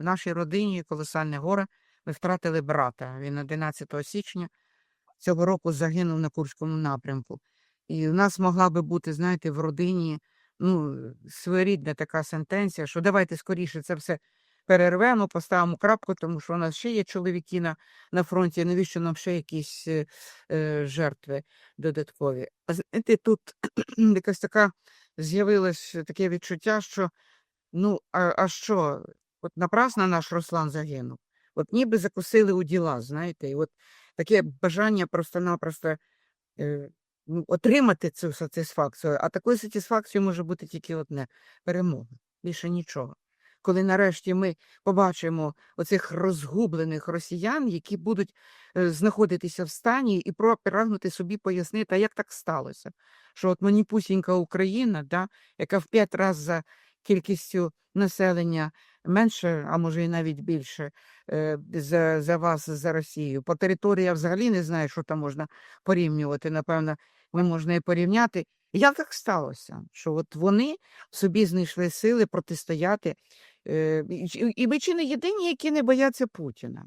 в нашій родині колосальне горе. Ми втратили брата. Він 11 січня цього року загинув на Курському напрямку. І в нас могла би бути, знаєте, в родині ну, своєрідна така сентенція, що давайте скоріше це все перервемо, поставимо крапку, тому що у нас ще є чоловіки на, на фронті. Навіщо нам ще якісь е, е, жертви додаткові? А знаєте, тут якась така з'явилось таке відчуття, що ну, а, а що, от напрасно наш Руслан загинув. От ніби закусили у діла, знаєте, і от таке бажання просто-напросто е, ну, отримати цю сатисфакцію. А такою сатисфакцією може бути тільки одне перемога, більше нічого. Коли нарешті ми побачимо оцих розгублених росіян, які будуть е, знаходитися в стані і прагнути собі пояснити, а як так сталося, що от маніпусінька Україна, да, яка в п'ять разів за кількістю населення менше, а може і навіть більше е, за, за вас, за Росію. По території я взагалі не знаю, що там можна порівнювати. Напевно, не можна і порівняти. Як так сталося, що от вони собі знайшли сили протистояти, е, і ми чи не єдині, які не бояться Путіна.